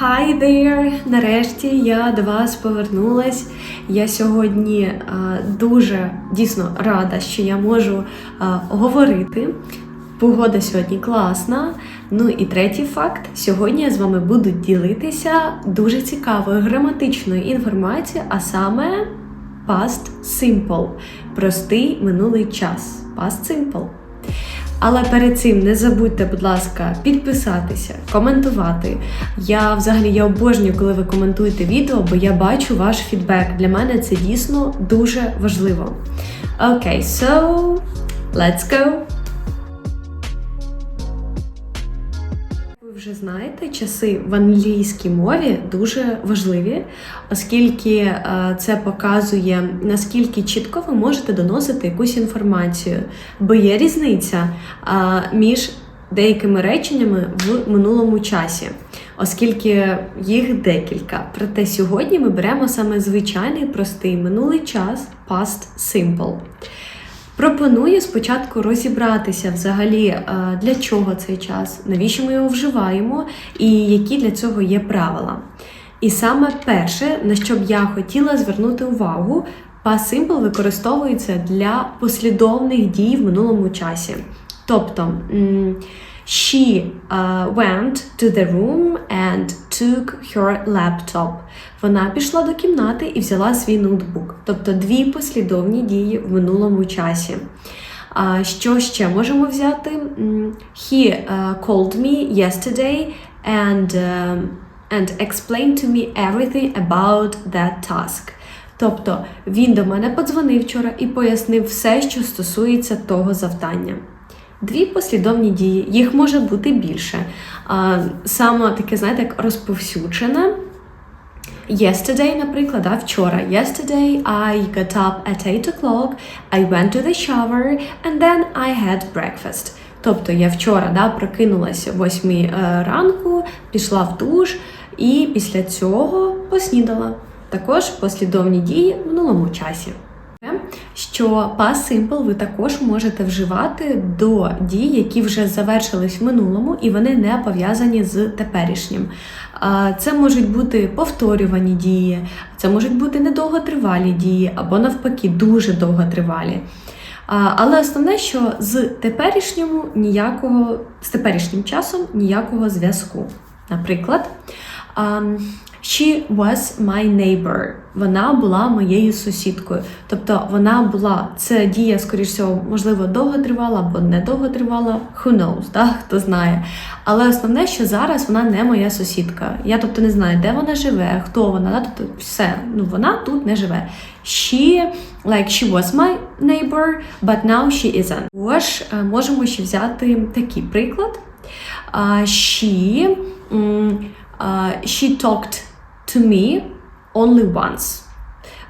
Hi there! Нарешті я до вас повернулась. Я сьогодні е, дуже дійсно рада, що я можу е, говорити. Погода сьогодні класна. Ну і третій факт: сьогодні я з вами буду ділитися дуже цікавою граматичною інформацією, а саме past simple. Простий минулий час. Past simple. Але перед цим не забудьте, будь ласка, підписатися, коментувати. Я взагалі я обожнюю, коли ви коментуєте відео, бо я бачу ваш фідбек. Для мене це дійсно дуже важливо. Окей, so let's go! Вже знаєте, часи в англійській мові дуже важливі, оскільки е, це показує, наскільки чітко ви можете доносити якусь інформацію. Бо є різниця е, між деякими реченнями в минулому часі, оскільки їх декілька. Проте сьогодні ми беремо саме звичайний простий минулий час past simple. Пропоную спочатку розібратися взагалі, е, для чого цей час, навіщо ми його вживаємо, і які для цього є правила. І саме перше, на що б я хотіла звернути увагу, past simple використовується для послідовних дій в минулому часі. Тобто she uh, went to the room and took her laptop. Вона пішла до кімнати і взяла свій ноутбук. Тобто дві послідовні дії в минулому часі. А що ще можемо взяти? He uh, called me yesterday and, um, and explained to me everything about that task. Тобто він до мене подзвонив вчора і пояснив все, що стосується того завдання. Дві послідовні дії, їх може бути більше. Саме таке, знаєте, як розповсюджене. Yesterday, наприклад, да, вчора. Yesterday I got up at 8 o'clock, I went to the shower, and then I had breakfast. Тобто я вчора да, прокинулася о 8 е, ранку, пішла в душ і після цього поснідала. Також послідовні дії в минулому часі. Що past simple ви також можете вживати до дій, які вже завершились в минулому, і вони не пов'язані з теперішнім. Це можуть бути повторювані дії, це можуть бути недовготривалі дії, або навпаки, дуже довготривалі. Але основне, що з теперішньому ніякого, з теперішнім часом ніякого зв'язку. Наприклад, She was my neighbor. Вона була моєю сусідкою. Тобто вона була, це дія, скоріш всього, можливо, довго тривала або не довго тривала. Who knows, да? хто знає. Але основне, що зараз вона не моя сусідка. Я тобто не знаю, де вона живе, хто вона, да? тобто все. Ну вона тут не живе. She, like she was my neighbor, but now she isn't. Також е, можемо ще взяти такий приклад. Uh, she, м, uh, she talked to me only once.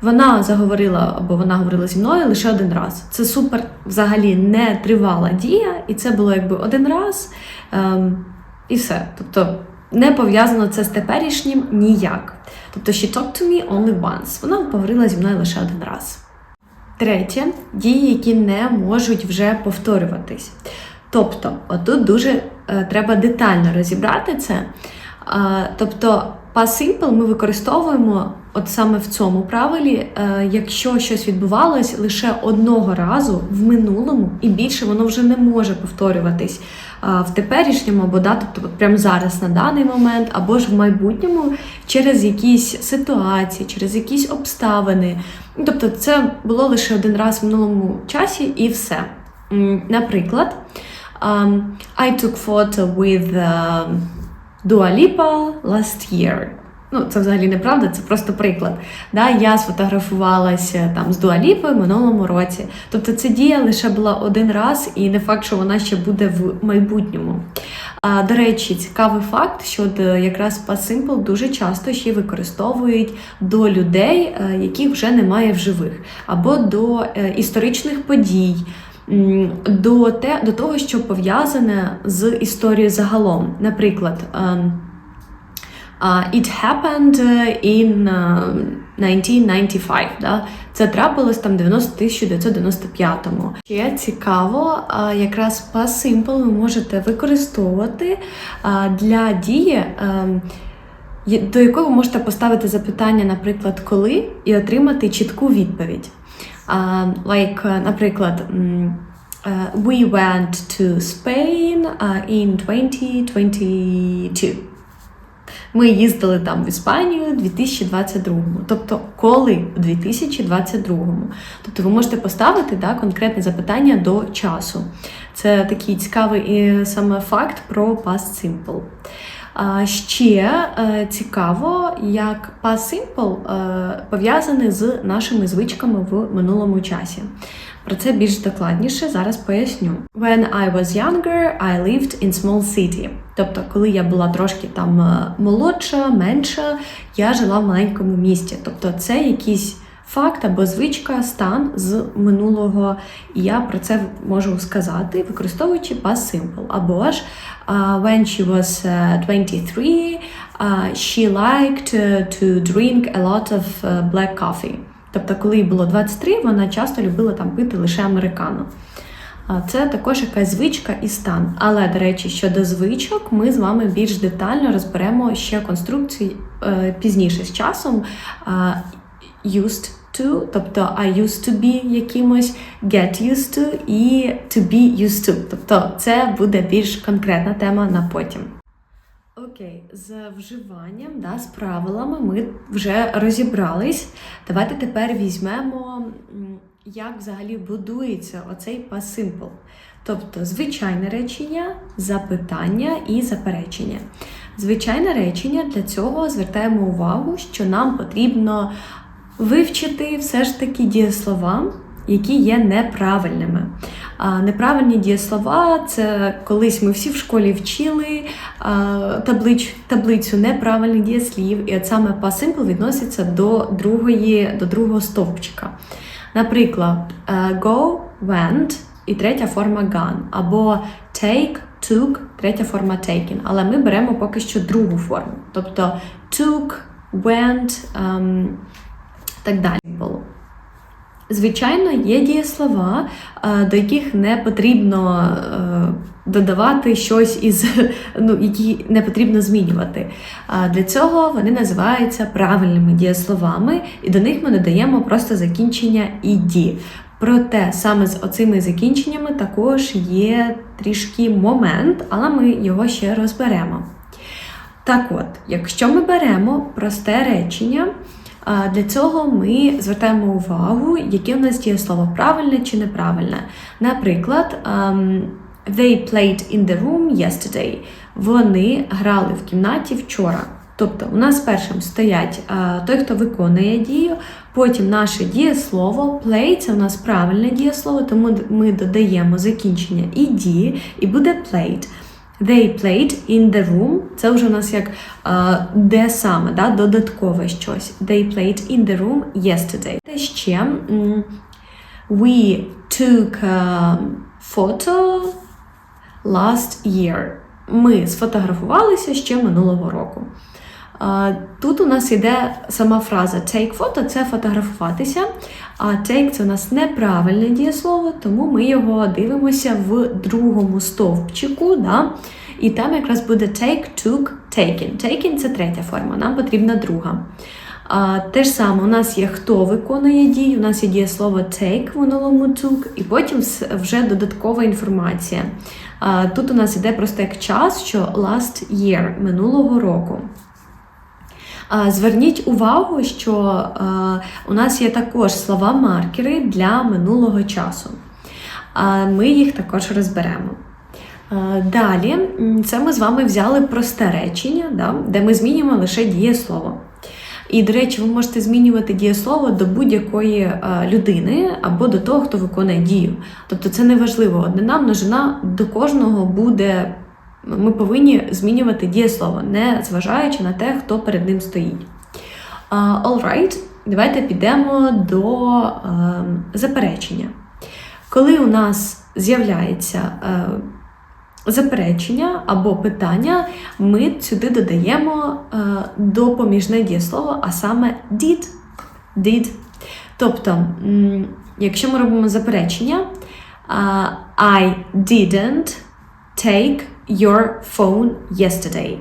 Вона заговорила або вона говорила зі мною лише один раз. Це супер взагалі не тривала дія, і це було якби один раз ем, і все. Тобто не пов'язано це з теперішнім ніяк. Тобто she talked to me only once. Вона поговорила зі мною лише один раз. Третє дії, які не можуть вже повторюватись. Тобто, отут дуже е, треба детально розібрати це. Е, тобто, Past simple ми використовуємо от саме в цьому правилі, е, якщо щось відбувалось лише одного разу в минулому, і більше воно вже не може повторюватись е, в теперішньому, або да, тобто прямо зараз на даний момент, або ж в майбутньому через якісь ситуації, через якісь обставини. Тобто, це було лише один раз в минулому часі і все. Наприклад, I took photo with. Dua Lipa last year. Ну, це взагалі неправда, це просто приклад. Да, Я сфотографувалася там з Lipa в минулому році. Тобто ця дія лише була один раз, і не факт, що вона ще буде в майбутньому. А, До речі, цікавий факт, що якраз Past Simple дуже часто ще використовують до людей, е, яких вже немає в живих, або до е, історичних подій. До те, до того, що пов'язане з історією загалом. Наприклад, uh, it happened in uh, 1995. Да? Це трапилось там 1995-му. Ще цікаво, uh, якраз past simple ви можете використовувати для дії. Um, до якого ви можете поставити запитання, наприклад, коли, і отримати чітку відповідь. Uh, like, е, наприклад, е, we went to Spain uh, in 2022. Ми їздили там в Іспанію у 2022-му. Тобто, коли у 2022-му. Тобто ви можете поставити да, конкретне запитання до часу. Це такий цікавий саме факт про past simple. Ще е, цікаво, як past simple е, пов'язаний з нашими звичками в минулому часі. Про це більш докладніше зараз поясню. When I was younger, I lived in small city. Тобто, коли я була трошки там е, молодша, менша, я жила в маленькому місті. Тобто, це якийсь факт або звичка, стан з минулого, і я про це можу сказати, використовуючи past simple. Або ж when she was uh, 23, uh, she liked uh, to drink a lot of uh, black coffee. Тобто, коли їй було 23, вона часто любила там пити лише американо. Це також якась звичка і стан. Але, до речі, щодо звичок, ми з вами більш детально розберемо ще конструкції е, пізніше з часом. Used to, тобто I used to be якимось, get used to і to be used to. Тобто це буде більш конкретна тема на потім. Окей, з вживанням, да, з правилами ми вже розібрались. Давайте тепер візьмемо, як взагалі будується оцей past. Тобто звичайне речення, запитання і заперечення. Звичайне речення для цього звертаємо увагу, що нам потрібно вивчити все ж таки дієслова, які є неправильними. А неправильні дієслова це колись ми всі в школі вчили таблич, таблицю неправильних дієслів, і от саме past відноситься до, другої, до другого стовпчика. Наприклад, е, go, went і третя форма gone, або take, took, третя форма taken. Але ми беремо поки що другу форму. Тобто took, went, ем, так далі було. Звичайно, є дієслова, е, до яких не потрібно е, додавати щось із ну, які не потрібно змінювати. Для цього вони називаються правильними дієсловами, і до них ми додаємо просто закінчення «іді». Проте саме з оцими закінченнями також є трішки момент, але ми його ще розберемо. Так от, якщо ми беремо просте речення, для цього ми звертаємо увагу, яке у нас дієслово правильне чи неправильне. Наприклад, ем, they played in the room yesterday. Вони грали в кімнаті вчора. Тобто у нас першим стоять а, той, хто виконує дію, потім наше дієслово. Play це у нас правильне дієслово, тому ми додаємо закінчення і дії, і буде played. They played in the room. Це вже у нас як а, де саме, да, додаткове щось. They played in the room yesterday. Та ще we took a photo last year. Ми сфотографувалися ще минулого року. Тут у нас йде сама фраза take photo – це фотографуватися, а take – це у нас неправильне дієслово, тому ми його дивимося в другому стовпчику. Да? І там якраз буде take, took, taken. Taken – це третя форма, нам потрібна друга. А, те ж саме, у нас є хто виконує дію, у нас є дієслово take в минулому took, і потім вже додаткова інформація. А, тут у нас іде просто як час, що last year минулого року. Зверніть увагу, що у нас є також слова-маркери для минулого часу. Ми їх також розберемо. Далі, це ми з вами взяли просте речення, да, де ми змінюємо лише дієслово. І, до речі, ви можете змінювати дієслово до будь-якої е, людини або до того, хто виконує дію. Тобто це не важливо. Однина, множина до кожного буде. Ми повинні змінювати дієслово, не зважаючи на те, хто перед ним стоїть. Uh, all right, давайте підемо до е, заперечення. Коли у нас з'являється е, заперечення або питання, ми сюди додаємо е, допоміжне дієслово, а саме did. did. Тобто, якщо ми робимо заперечення, е, I didn't take your phone yesterday.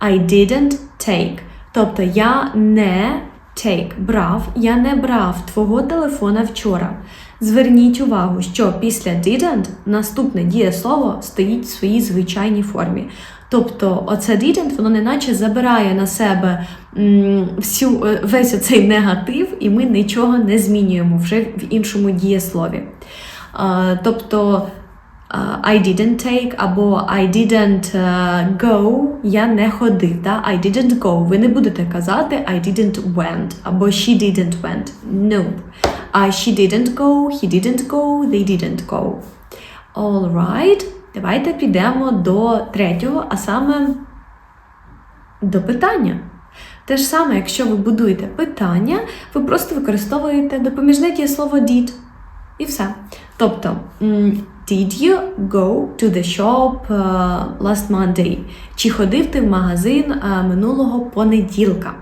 I didn't take. Тобто я не take брав, я не брав твого телефона вчора. Зверніть увагу, що після didn't наступне дієслово стоїть в своїй звичайній формі. Тобто, оце didn't, воно неначе забирає на себе всю, е, весь оцей негатив, і ми нічого не змінюємо вже в іншому дієслові. Тобто I didn't take або I didn't е, go, я не ходив. Да? I didn't go. Ви не будете казати I didn't went або she didn't went. No. I, she didn't go, he didn't go, they didn't go. Alright. Давайте підемо до третього, а саме до питання. Те ж саме, якщо ви будуєте питання, ви просто використовуєте допоміжне дієслово did. І все. Тобто, did you go to the shop uh, last Monday? Чи ходив ти в магазин а, минулого понеділка?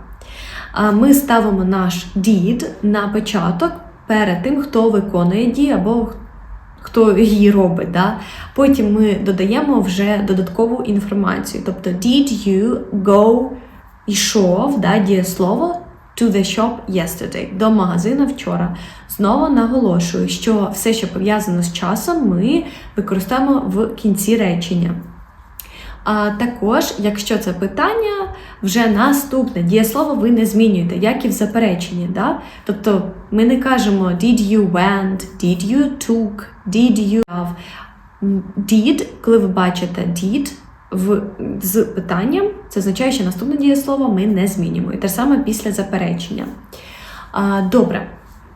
А, Ми ставимо наш did на початок перед тим, хто виконує дію або хто її робить. Да? Потім ми додаємо вже додаткову інформацію. Тобто, did you go йшов да, дієслово to the shop yesterday, до магазину вчора. Знову наголошую, що все, що пов'язано з часом, ми використовуємо в кінці речення. А також, якщо це питання, вже наступне дієслово ви не змінюєте, як і в запереченні. Да? Тобто ми не кажемо did you went, did you took, did you have. Did, коли ви бачите did в, з питанням, це означає, що наступне дієслово ми не змінюємо. І те саме після заперечення. Добре,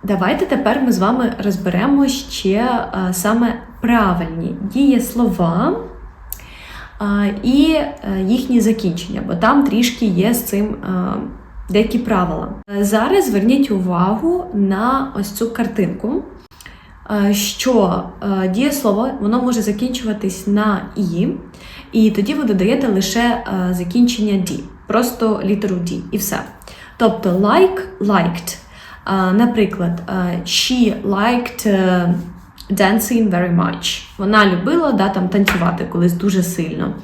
давайте тепер ми з вами розберемо ще саме правильні дієслова і е, їхні закінчення, бо там трішки є з цим деякі правила. Зараз зверніть увагу на ось цю картинку, що е, дієслово воно може закінчуватись на і, і тоді ви додаєте лише е, закінчення «ді», просто літеру «ді» і все. Тобто like, liked. Е, Наприклад, е, she liked е, dancing very much. Вона любила да, там, танцювати колись дуже сильно.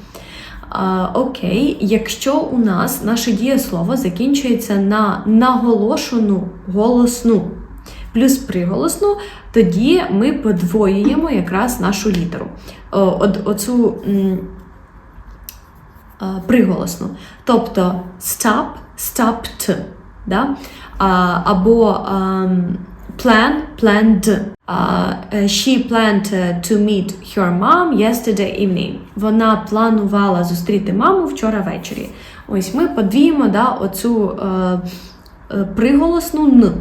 Окей, якщо у нас наше дієслово закінчується на наголошену голосну плюс приголосну, тоді ми подвоюємо якраз нашу літеру. От, оцю приголосну. Тобто stop, stopped. Да? Або plan, planned. А, е, she planned е, to meet her mom yesterday evening. Вона планувала зустріти маму вчора ввечері. Ось ми подвіємо да, оцю е, е, приголосну н.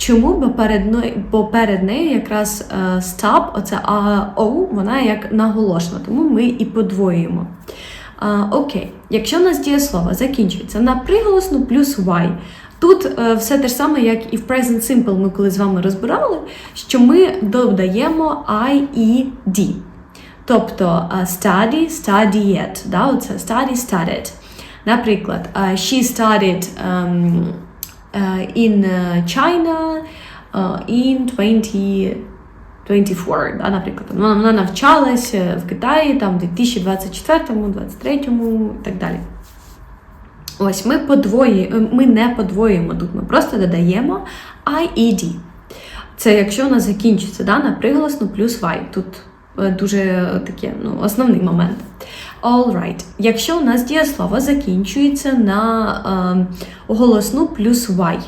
Чому? Бо перед, нею- бо перед нею якраз е, stop, оце а, о, вона як наголошена, тому ми і подвоюємо. А, окей, якщо у нас дієслово закінчується на приголосну плюс y, тут е, все те ж саме, як і в Present Simple ми коли з вами розбирали, що ми додаємо I і D. Тобто е, study, studied, да, оце study, studied. Наприклад, е, she studied um, е, in е, China е, in 20 24, да, наприклад, вона, вона навчалась е, в Китаї там в 2024, 23 і так далі. Ось ми подвоюємо, ми не подвоюємо тут, ми просто додаємо I і Це якщо нас закінчиться да, на приголосну плюс Y. Тут е, дуже таке ну, основний момент. Alright. Якщо у нас дієслово закінчується на е, голосну плюс Y.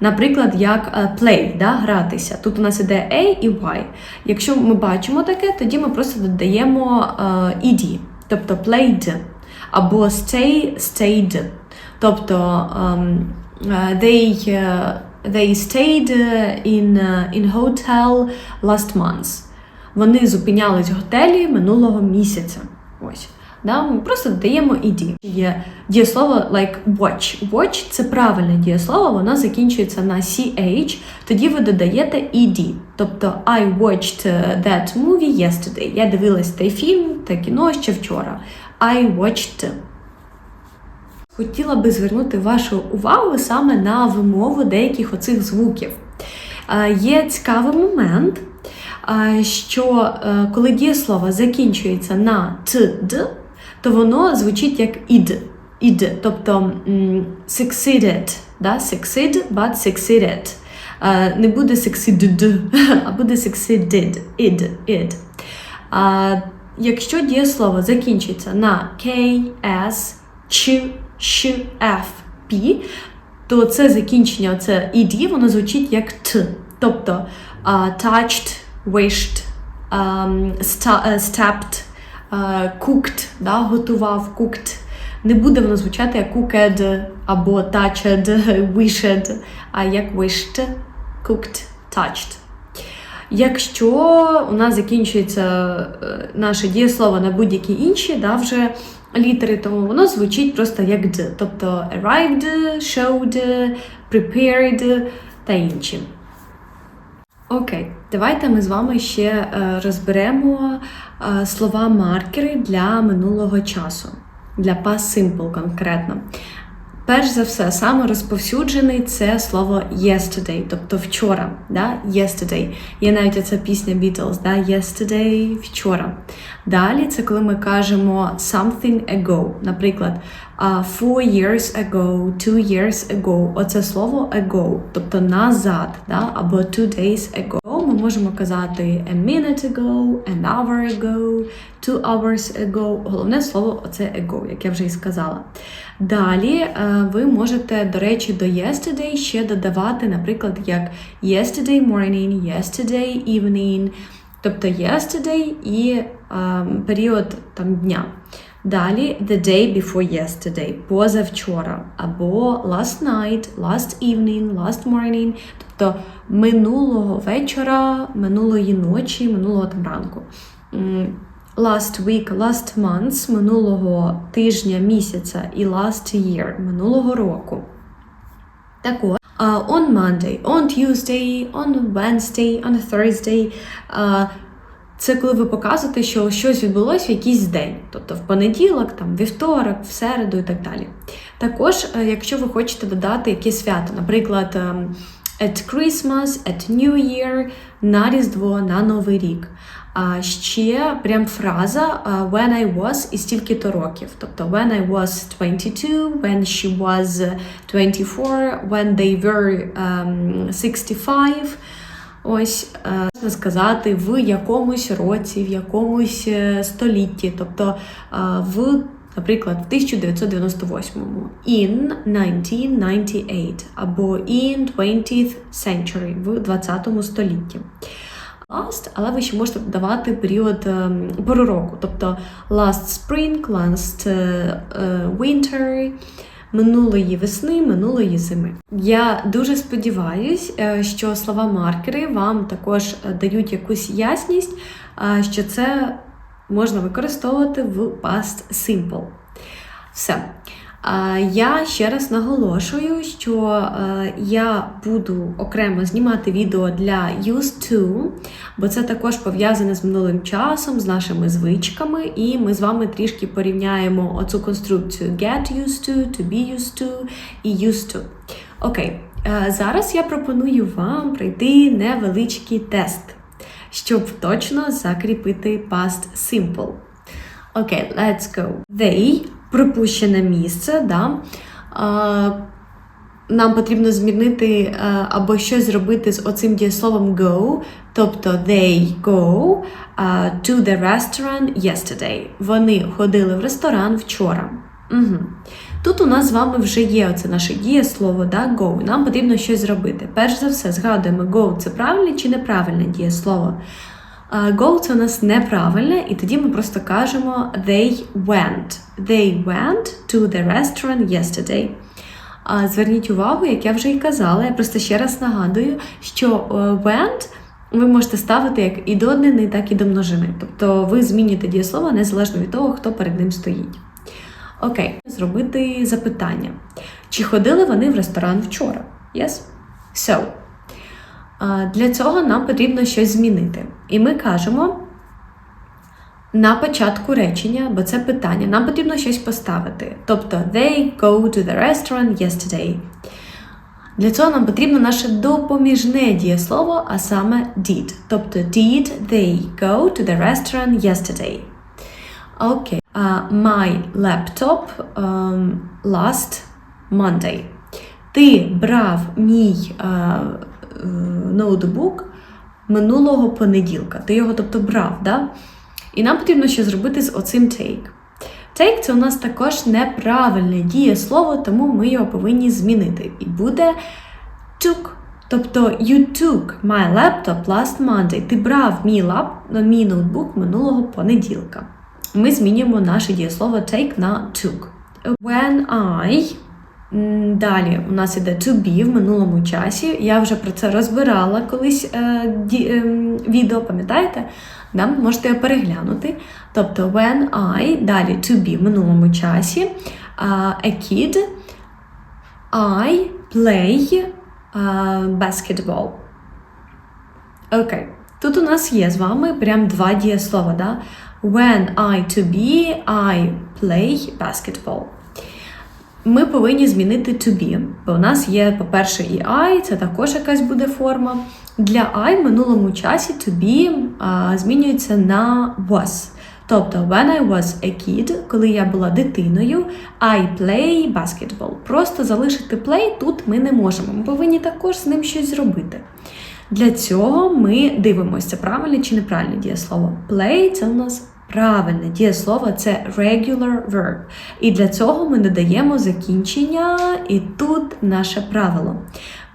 Наприклад, як е, play, да, гратися. Тут у нас іде A і Y. Якщо ми бачимо таке, тоді ми просто додаємо е, ed, тобто played, або stay, stayed. Тобто е, they, е, they stayed in, in hotel last month. Вони зупинялись в готелі минулого місяця. Ось. Да? Ми просто додаємо ed. Є дієслово like watch. Watch це правильне дієслово, воно закінчується на ch, тоді ви додаєте ed. Тобто I watched that movie yesterday. Я дивилась той фільм та кіно ще вчора. I watched. Хотіла би звернути вашу увагу саме на вимову деяких оцих звуків. Е, Є цікавий момент, що е, коли дієслово закінчується на т-д, то воно звучить як ід. id, тобто succeeded, да? succeed, but succeeded. Е, Не буде succeeded, а буде succeeded, id, id. Якщо дієслово закінчиться на K, S, Ч, Щ, F, P, то це закінчення, це ed, воно звучить як Т. Тобто touched, wished, е, stepped, е, cooked, да, готував, cooked. Не буде воно звучати як cooked або touched, wished, а як wished, cooked, touched. Якщо у нас закінчується е, наше дієслово на будь-які інші, да, вже літери, тому воно звучить просто як д, тобто arrived, showed, prepared та інші. Окей, давайте ми з вами ще е, розберемо е, слова маркери для минулого часу, для past simple конкретно. Перш за все, саме розповсюджений це слово yesterday, тобто вчора. Да? Yesterday. Є навіть оця пісня Beatles, да? yesterday, вчора. Далі це коли ми кажемо something ago. Наприклад, four years ago, two years ago. Оце слово ago, тобто назад, да? або two days ago. Ми можемо казати a minute ago, an hour ago, two hours ago. Головне слово оце ago, як я вже і сказала. Далі е, ви можете, до речі, до yesterday ще додавати, наприклад, як yesterday morning, yesterday evening, тобто yesterday і е, період там дня. Далі the day before yesterday, позавчора, або last night, last evening, last morning, тобто минулого вечора, минулої ночі, минулого там ранку. Last week, last month, минулого тижня, місяця і last year, минулого року. Також uh, on Monday, on Tuesday, on Wednesday, on Thursday. Uh, це коли ви показуєте, що щось відбулося в якийсь день, тобто в понеділок, там, вівторок, в середу і так далі. Також, е, якщо ви хочете додати якесь свято, наприклад, ем, at Christmas, at New Year, на Різдво, на Новий рік. А ще прям фраза when I was і стільки-то років. Тобто when I was 22, when she was 24, when they were um, 65. Ось е, можна сказати, в якомусь році, в якомусь е, столітті, тобто е, в, наприклад, в 1998-му, in 1998, або in 20th century, в 20 столітті. Last, але ви ще можете додавати період пору року, тобто last spring, last winter, минулої весни, минулої зими. Я дуже сподіваюсь, е, що слова маркери вам також е, дають якусь ясність, е, що це можна використовувати в past simple. Все. Я ще раз наголошую, що е, я буду окремо знімати відео для used to, бо це також пов'язане з минулим часом, з нашими звичками, і ми з вами трішки порівняємо оцю конструкцію get used to, to be used to і used to. Окей, е, зараз я пропоную вам пройти невеличкий тест, щоб точно закріпити past simple. Окей, let's go. They пропущене місце. Да? Нам потрібно змінити е, або щось зробити з оцим дієсловом go, тобто they go е, to the restaurant yesterday. Вони ходили в ресторан вчора. Угу. Тут у нас з вами вже є оце наше дієслово, да, go. Нам потрібно щось зробити. Перш за все, згадуємо, go це правильне чи неправильне дієслово. Go це у нас неправильне, і тоді ми просто кажемо they went. They went to the restaurant yesterday. Зверніть увагу, як я вже і казала, я просто ще раз нагадую, що е, went ви можете ставити як і до однини, так і до множини. Тобто ви змінюєте дієслово незалежно від того, хто перед ним стоїть. Окей, зробити запитання. Чи ходили вони в ресторан вчора? Yes? So. Для цього нам потрібно щось змінити. І ми кажемо на початку речення, бо це питання, нам потрібно щось поставити. Тобто, they go to the restaurant yesterday. Для цього нам потрібно наше допоміжне дієслово, а саме did. Тобто, did they go to the restaurant yesterday? Окей. uh, my laptop um, last Monday. Ти брав мій е, ноутбук минулого понеділка. Ти його, тобто, брав, да? І нам потрібно ще зробити з оцим take. Take це у нас також неправильне дієслово, тому ми його повинні змінити. І буде took. Тобто you took my laptop last Monday. Ти брав мій лап, мій ноутбук минулого понеділка. Ми змінюємо наше дієслово take на took. When I Далі у нас іде to be в минулому часі. Я вже про це розбирала колись е, ді, е, відео, пам'ятаєте? Да? Можете його переглянути. Тобто when I, далі to be в минулому часі. а, a kid, I play а, basketball. Окей. Тут у нас є з вами прям два дієслова. Да? When I to be, I play basketball ми повинні змінити to be, бо у нас є, по-перше, і I, це також якась буде форма. Для I в минулому часі to be а, змінюється на was. Тобто, when I was a kid, коли я була дитиною, I play basketball. Просто залишити play тут ми не можемо. Ми повинні також з ним щось зробити. Для цього ми дивимося, правильне чи неправильне дієслово. Play це у нас правильне дієслово, це regular verb. І для цього ми додаємо закінчення, і тут наше правило.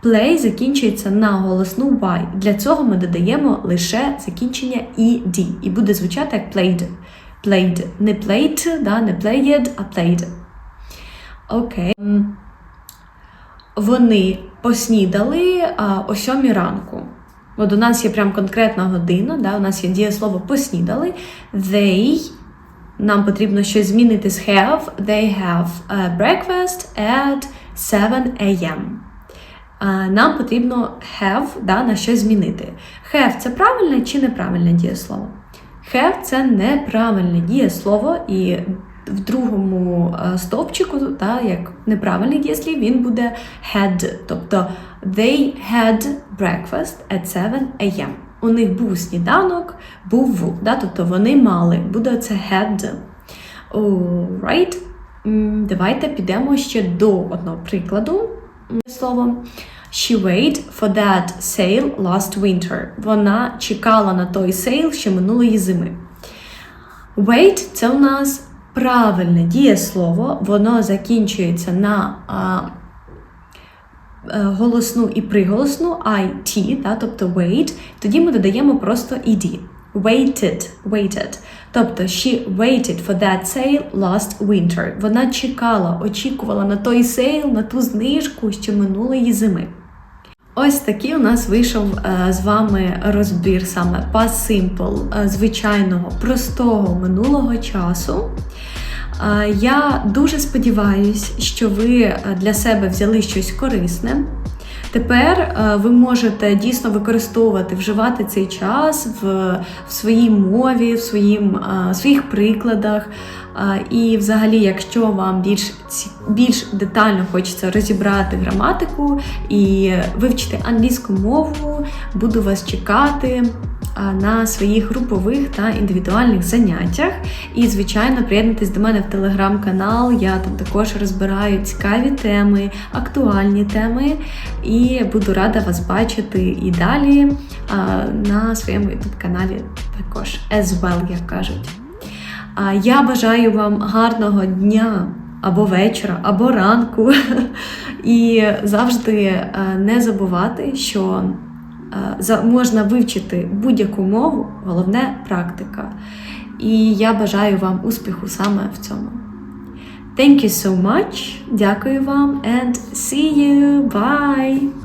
Play закінчується на голосну Y. Для цього ми додаємо лише закінчення ed. І буде звучати як played. Played. Не played, да, не played, а played. Окей. М, Вони поснідали о сьомій ранку. От у нас є прям конкретна година, да, у нас є дієслово поснідали. They, нам потрібно щось змінити з have. They have a breakfast at 7 a.m. Нам потрібно have да, на щось змінити. Have це правильне чи неправильне дієслово? Have це неправильне дієслово, і в другому е, стовпчику, та, як неправильний дієслів, він буде had. Тобто they had breakfast at 7 a.m. У них був сніданок, був, да, тобто вони мали, буде це had. Alright. Давайте підемо ще до одного прикладу. М, Слово. She waited for that sale last winter. Вона чекала на той сейл ще минулої зими. Wait – це у нас правильне дієслово, воно закінчується на а, е, голосну і приголосну IT, да, тобто wait, тоді ми додаємо просто ed. Waited, waited. Тобто she waited for that sale last winter. Вона чекала, очікувала на той сейл, на ту знижку ще минулої зими. Ось такий у нас вийшов е, з вами розбір саме past simple е, звичайного простого минулого часу. Е, Я дуже сподіваюся, що ви е, для себе взяли щось корисне. Тепер е, ви можете дійсно використовувати, вживати цей час в, в своїй мові, в своїм, е, своїх прикладах. І, взагалі, якщо вам більш більш детально хочеться розібрати граматику і вивчити англійську мову, буду вас чекати на своїх групових та індивідуальних заняттях. І, звичайно, приєднуйтесь до мене в телеграм-канал. Я там також розбираю цікаві теми, актуальні теми. І буду рада вас бачити і далі на своєму youtube каналі також as well, як кажуть. Я бажаю вам гарного дня або вечора, або ранку. І завжди не забувати, що можна вивчити будь-яку мову, головне практика. І я бажаю вам успіху саме в цьому. Thank you so much. Дякую вам and see you. Bye!